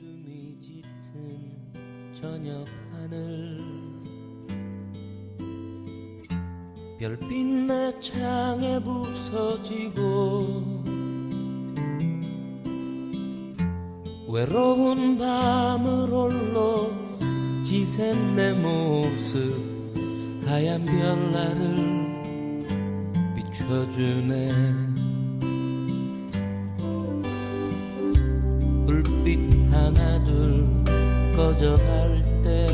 어둠이 짙은 저녁 하늘. 별빛 내 창에 부서지고 외로운 밤을 홀로 지샌 내 모습 하얀 별나를 비춰주네 하나 둘 꺼져갈 때.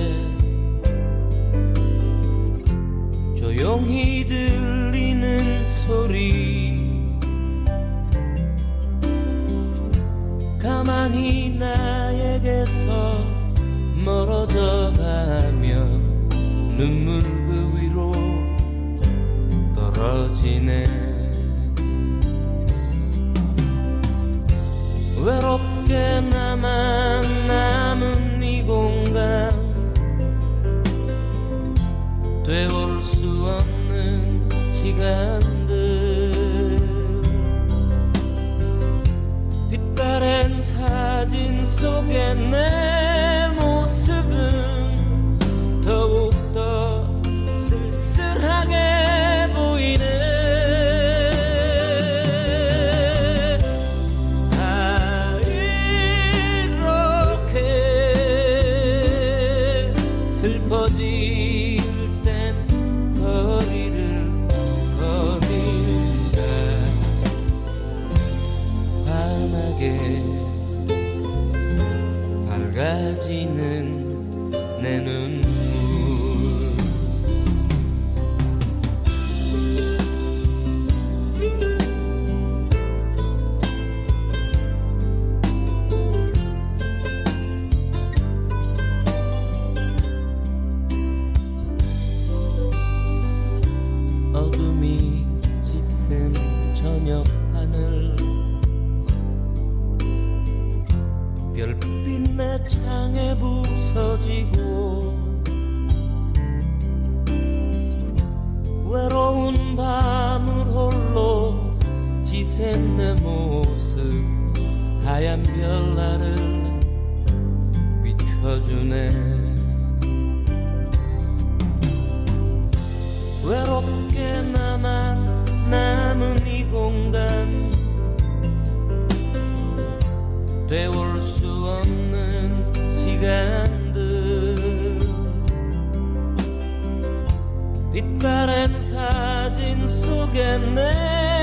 조용히 들리는 소리. 가만히 나에게서 멀어져 가며 눈물 그 위로 떨어지네. 외롭게 남은 빛바랜 사진 속에 내 모습은 더욱더 쓸쓸하게 보이네. 다 이렇게 슬퍼질 밝아지는 내 눈물. 어둠이 짙은 저녁 하늘 별빛 내 창에 부서지고 외로운 밤을 홀로 지샌 내 모습 하얀 별나를 비춰주네 빛바랜 사진 속에 내